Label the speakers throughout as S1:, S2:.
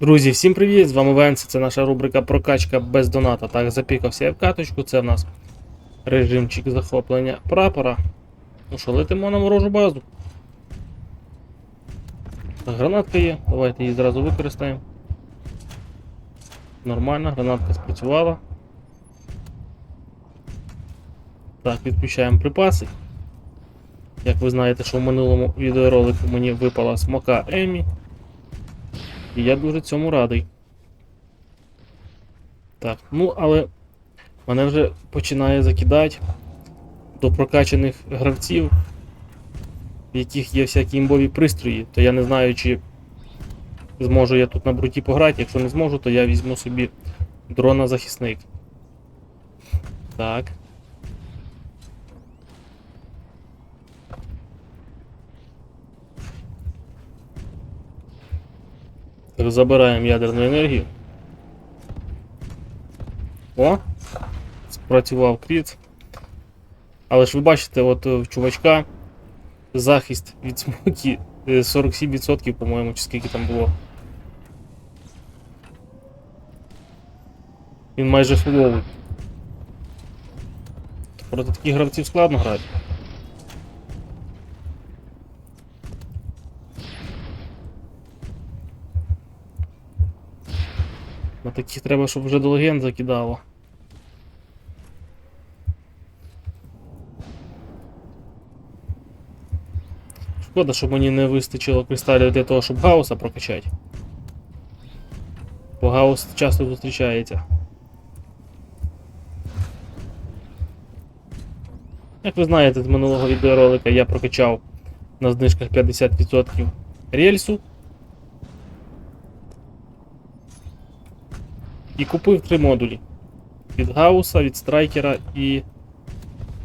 S1: Друзі, всім привіт! З вами Венці, це наша рубрика Прокачка без доната. Так, запікався я в каточку, це в нас режимчик захоплення прапора. Ну що, летимо на ворожу базу. Гранатка є, давайте її зразу використаємо. Нормально, гранатка спрацювала. Так, відключаємо припаси. Як ви знаєте, що в минулому відеоролику мені випала смока Емі. І я дуже цьому радий. Так, ну але мене вже починає закидати до прокачаних гравців, в яких є всякі імбові пристрої, то я не знаю, чи зможу я тут на бруті пограти. Якщо не зможу, то я візьму собі дрона захисник. Так. Так, забираємо ядерну енергію. О! Спрацював кріт. Але ж ви бачите, от е, в чувачка захист від смоки е, 47%, по-моєму, чи скільки там було. Він майже фуловий. Проти таких гравців складно грати. Таких треба, щоб вже до легенд закидало. Шкода, що мені не вистачило кристалів для того, щоб гауса прокачати. Бо гаус часто зустрічається. Як ви знаєте, з минулого відеоролика я прокачав на знижках 50% рельсу. І купив три модулі. Від Гауса, від Страйкера і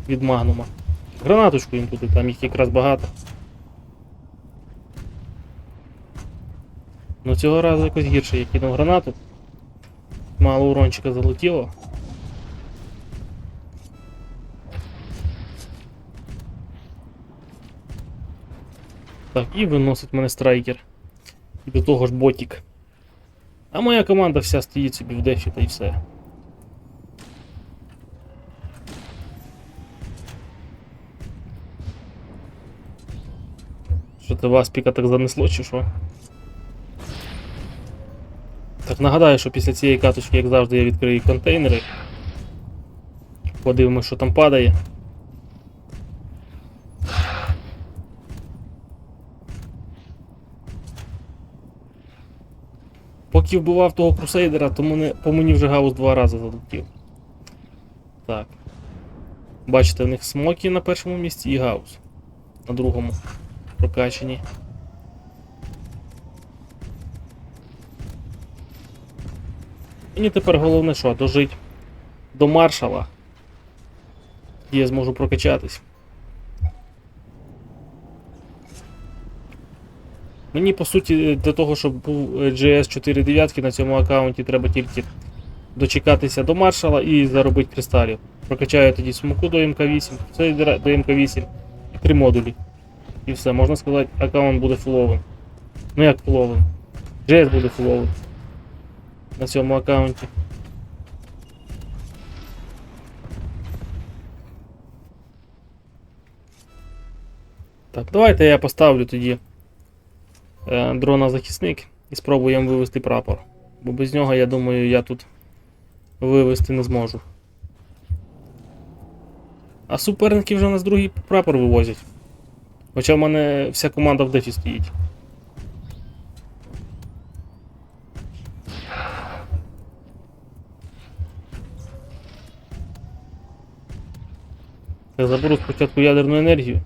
S1: від Магнума. Гранаточку їм туди, там їх якраз багато. Ну цього разу якось гірше я кинув гранату. Мало урончика залетіло. Так, і виносить мене страйкер. І до того ж ботік. А моя команда вся стоїть собі в дефі та й все. Що ти вас піка так занесло, чи що? Так нагадаю, що після цієї каточки, як завжди, я відкрию контейнери. Подивимось, що там падає. Поки вбивав того крусейдера, то мене, по мені вже гаус два рази залетів. Так. Бачите, в них смокі на першому місці і гаус. На другому прокачані. Мені тепер головне що, дожить до маршала. Я зможу прокачатись. Мені по суті для того, щоб був е, GS 4 дев'ятки на цьому аккаунті, треба тільки дочекатися до маршала і заробити кристалів. Прокачаю тоді смоку до МК8, сейдера до МК8 і три модулі. І все, можна сказати, аккаунт буде фуловим. Ну як фуловим? GS буде фуловим. На цьому аккаунті. Так, давайте я поставлю тоді е, дрона захисник і спробуємо вивести прапор. Бо без нього, я думаю, я тут вивести не зможу. А суперники вже у нас другий прапор вивозять. Хоча в мене вся команда в дефі стоїть. Я заберу спочатку ядерну енергію.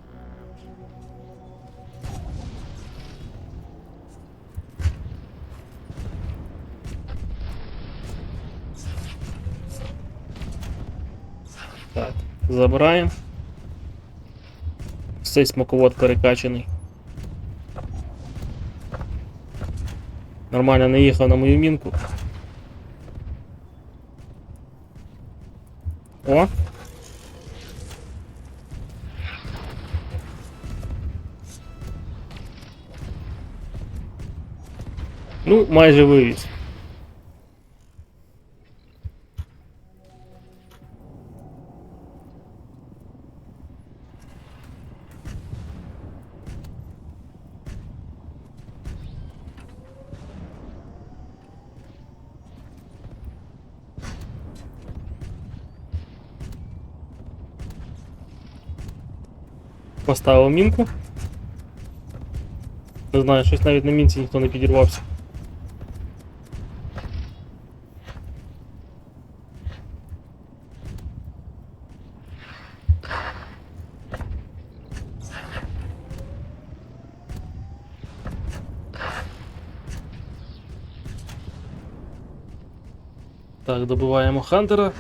S1: Забираємо. Цей смаковод перекачаний. Нормально не їхав на мою мінку. О! Ну, майже вивіз. Поставив мінку. Не знаю, щось навіть на мінці ніхто не підірвався. Так, добиваємо Хантера.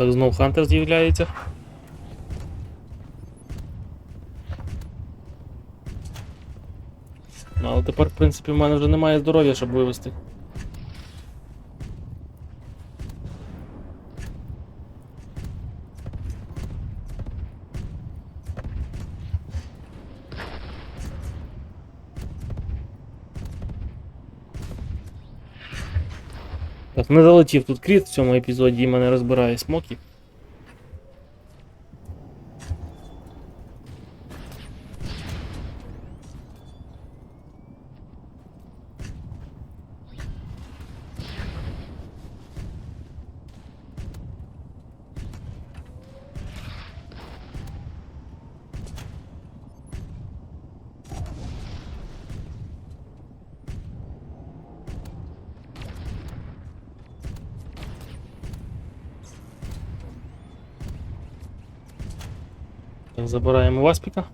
S1: Так, знов Хантер з'являється. Ну, але тепер, в принципі, в мене вже немає здоров'я, щоб вивести. Не залетів тут кріт в цьому епізоді і мене розбирає смокі. Забираємо Васпіка.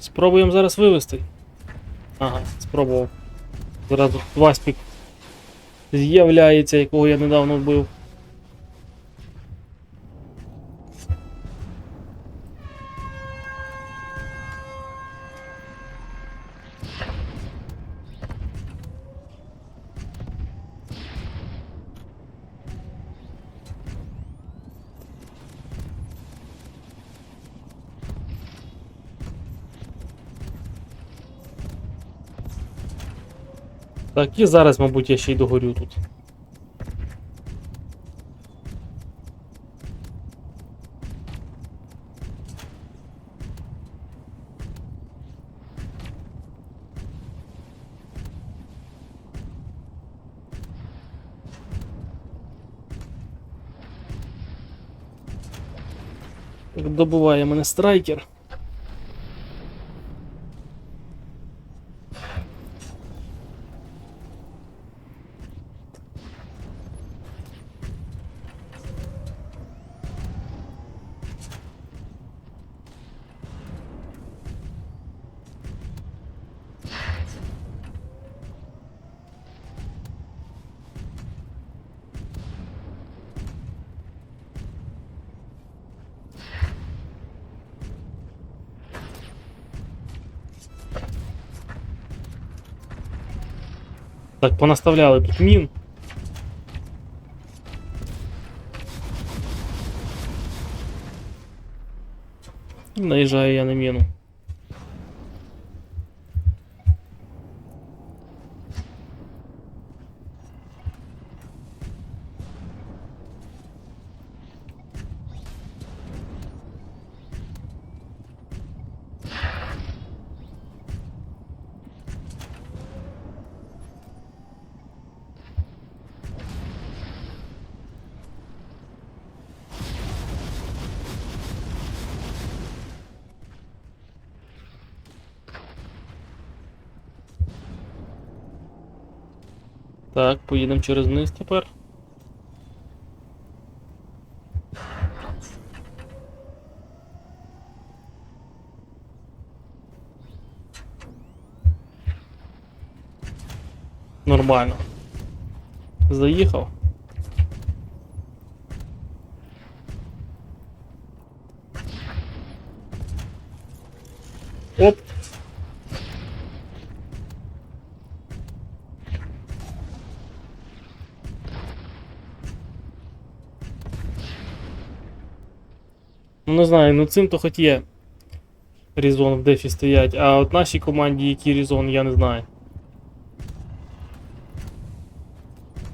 S1: Спробуємо зараз вивести. Ага, спробував. Зараз Васпік з'являється, якого я недавно вбив. Так, і зараз, мабуть, я ще й догорю тут. Добуває мене страйкер. Так, понаставляли тут мін. Наїжджаю я на міну. Так, поїдемо через низ тепер. Нормально. Заїхав. Ну не знаю, ну цим то хоч є Різон в дефі стоять, а от нашій команді який Різон, я не знаю.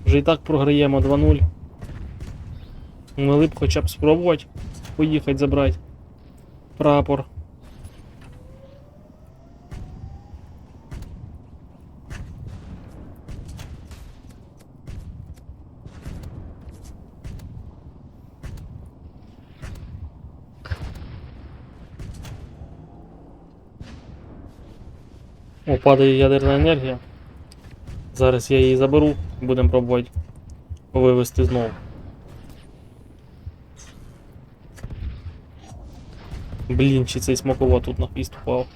S1: Вже і так програємо 2-0. Могли б хоча б спробувати поїхати забрати прапор. О, падає ядерна енергія. Зараз я її заберу, будемо пробувати вивести знову. Блін, чи цей смокова тут на піст упав.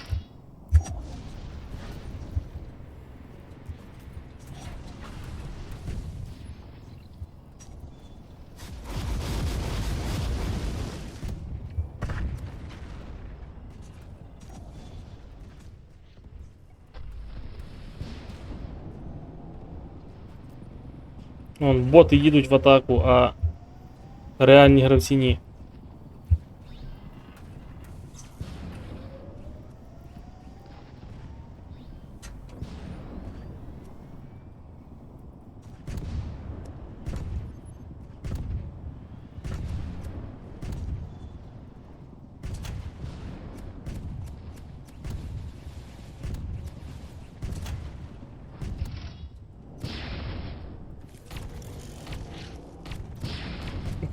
S1: Вон, боти їдуть в атаку, а реальні гравці ні.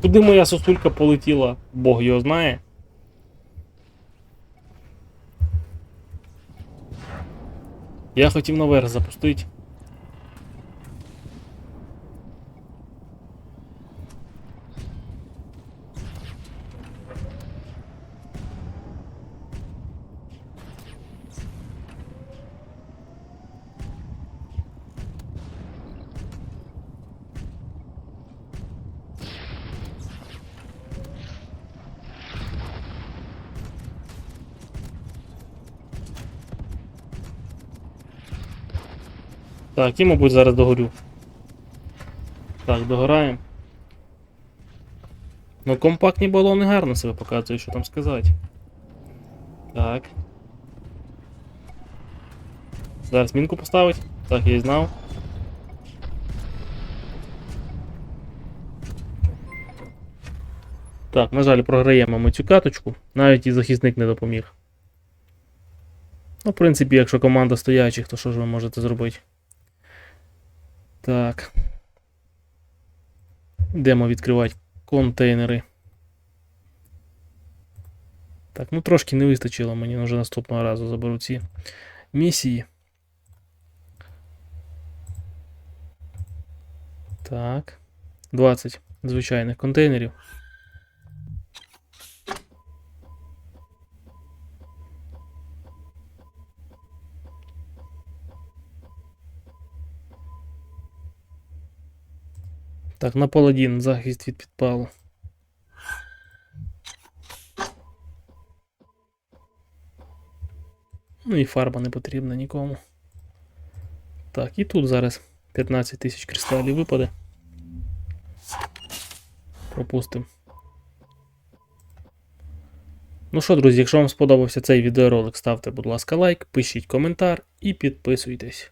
S1: Куди моя сосулька полетіла? Бог його знає. Я хотів наверх запустити. Так, і, мабуть, зараз догорю. Так, догораємо. Ну, компактні балони гарно себе показують, що там сказати. Так. Зараз мінку поставить. Так, я і знав. Так, на жаль, програємо ми цю каточку. Навіть і захисник не допоміг. Ну, в принципі, якщо команда стоячих, то що ж ви можете зробити? Так. Йдемо відкривати контейнери. Так, ну трошки не вистачило, мені вже наступного разу заберу ці місії. Так. 20 звичайних контейнерів. Так, на паладін захист від підпалу. Ну і фарба не потрібна нікому. Так, і тут зараз 15 тисяч кристалів випаде. Пропустимо. Ну що, друзі, якщо вам сподобався цей відеоролик, ставте, будь ласка, лайк, пишіть коментар і підписуйтесь.